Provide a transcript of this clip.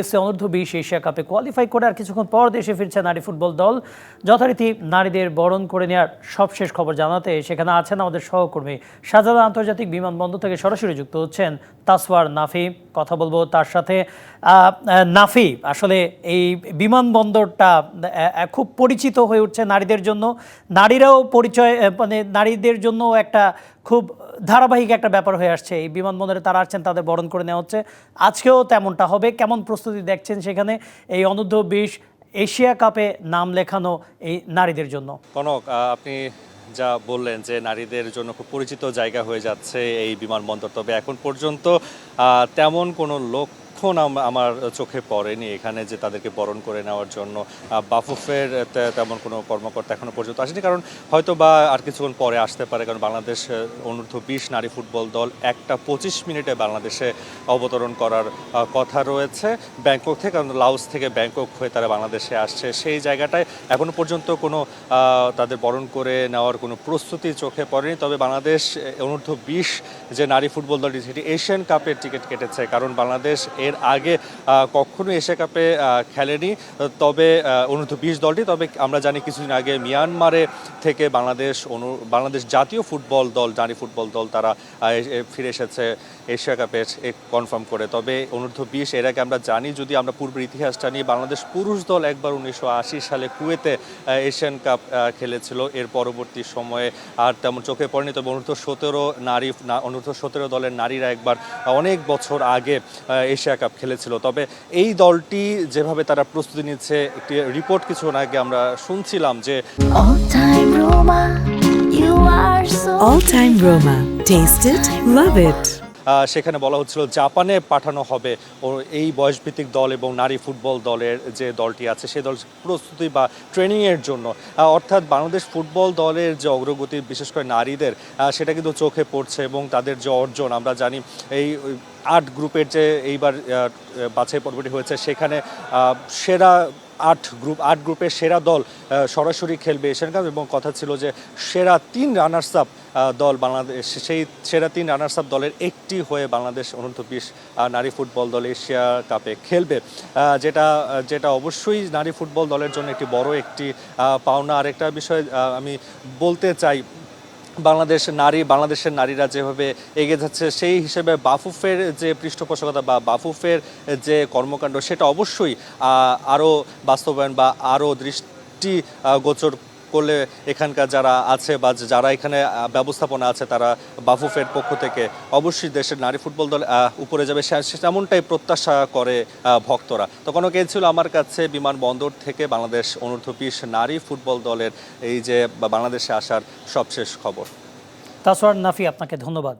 এসে অনূর্ধ্ব বিশ এশিয়া কাপে কোয়ালিফাই করে আর কিছুক্ষণ পর দেশে ফিরছে নারী ফুটবল দল। যথারীতি নারীদের বরণ করে নেওয়ার সবশেষ খবর জানাতে সেখানে আছেন আমাদের সহকর্মী সাজাদা আন্তর্জাতিক বিমানবন্দর থেকে সরাসরি যুক্ত হচ্ছেন তাসওয়ার নাফি। কথা বলব তার সাথে। নাফি, আসলে এই বিমানবন্দরটা খুব পরিচিত হয়ে উঠছে নারীদের জন্য। নারীরাও পরিচয় মানে নারীদের জন্য একটা খুব ধারাবাহিক একটা ব্যাপার হয়ে আসছে। এই বিমানবন্দরে তারা আসছেন তাদের বরণ করে নেওয়া হচ্ছে। আজকেও তেমনটা হবে। কেমন প্রস্তুতি দেখছেন সেখানে? এই অনূর্ধ্ব বিশ এশিয়া কাপে নাম লেখানো এই নারীদের জন্য। কনক আপনি যা বললেন যে নারীদের জন্য খুব পরিচিত জায়গা হয়ে যাচ্ছে এই বিমানবন্দর। তবে এখন পর্যন্ত তেমন কোনো লক্ষণ আম- আমার চোখে পড়েনি এখানে যে তাদেরকে বরণ করে নেওয়ার জন্য? বাফুফের তেমন কোনো কর্মকর্তা এখনও পর্যন্ত আসেনি, কারণ হয়তো বা আর কিছুক্ষণ পরে আসতে পারে, কারণ বাংলাদেশ অনূর্ধ্ব বিশ নারী ফুটবল দল একটা পঁচিশ মিনিটে বাংলাদেশে অবতরণ করার কথা রয়েছে। ব্যাংকক থেকে, কারণ লাউস থেকে ব্যাংকক হয়ে তারা বাংলাদেশে আসছে। সেই জায়গাটায় এখনও পর্যন্ত কোনো তাদের বরণ করে নেওয়ার কোনো প্রস্তুতি চোখে পড়েনি। তবে বাংলাদেশ অনূর্ধ্ব বিশ যে নারী ফুটবল দলটি, সেটি এশিয়ান কাপের টিকিট কেটেছে, কারণ বাংলাদেশ এর আগে আহ, কখনো এশিয়া কাপে খেলেনি। তবে অনূর্ধ্ব বিশ দলটি তবে আমরা জানি কিছুদিন আগে মিয়ানমারে থেকে বাংলাদেশ অনু বাংলাদেশ জাতীয় ফুটবল দল নারী ফুটবল দল তারা ফিরে এসেছে এশিয়া কাপে কনফার্ম করে। তবে অনূর্ধ্ব বিশ এর আগে আমরা জানি যদি আমরা পূর্বের ইতিহাসটা নিয়ে বাংলাদেশ পুরুষ দল একবার উনিশশো আশি সালে কুয়েতে এশিয়ান কাপ খেলেছিল। এর পরবর্তী সময়ে আর তেমন চোখে পড়েনি। তবে অনূর্ধ্ব সতেরো নারী অনূর্ধ্ব সতেরো দলের নারীরা একবার অনেক বছর আগে এশিয়া কাপ খেলেছিল তবে এই দলটি যেভাবে তারা প্রস্তুতি নিচ্ছে একটি রিপোর্ট কিছু আগে আমরা শুনছিলাম যে All time Roma, you are so All Time Roma. Taste it, love it. সেখানে বলা হচ্ছিল জাপানে পাঠানো হবে। ও এই বয়সভিত্তিক দল এবং নারী ফুটবল দলের যে দলটি আছে সেই দল প্রস্তুতি বা ট্রেনিংয়ের জন্য। অর্থাৎ বাংলাদেশ ফুটবল দলের যে অগ্রগতি, বিশেষ করে নারীদের সেটা কিন্তু চোখে পড়ছে এবং তাদের যে অর্জন, আমরা জানি এই আট গ্রুপের যে এইবার বাছাই পর্বটি হয়েছে, সেখানে সেরা আট গ্রুপ, আট গ্রুপের সেরা দল সরাসরি খেলবে এশিয়ান কাপ এবং কথা ছিল যে সেরা তিন রানার্স আপ দল বাংলাদেশ, সেই সেরা তিন রানার্স আপ দলের একটি হয়ে বাংলাদেশ অনন্ত বিশ নারী ফুটবল দল এশিয়া কাপে খেলবে। যেটা যেটা অবশ্যই নারী ফুটবল দলের জন্য একটি বড় একটি পাওনা। আরেকটা বিষয় আমি বলতে চাই বাংলাদেশ নারী, বাংলাদেশের নারীরা যেভাবে এগিয়ে যাচ্ছে, সেই হিসেবে বাফুফের যে পৃষ্ঠপোষকতা বা বাফুফের যে কর্মকাণ্ড, সেটা অবশ্যই আরও বাস্তবায়ন বা আরও দৃষ্টি গোচর করলে এখানকার যারা আছে বা যারা এখানে ব্যবস্থাপনা আছে তারা বাফুফের পক্ষ থেকে অবশ্যই দেশের নারী ফুটবল দল উপরে যাবে। তেমনটাই প্রত্যাশা করে ভক্তরা ভক্তরা। তখন কে ছিল আমার কাছে বিমানবন্দর থেকে বাংলাদেশ অনূর্ধ্ব বিশ নারী ফুটবল দলের এই যে বাংলাদেশে আসার সবশেষ খবর। তাসওয়ার নাফি, আপনাকে ধন্যবাদ।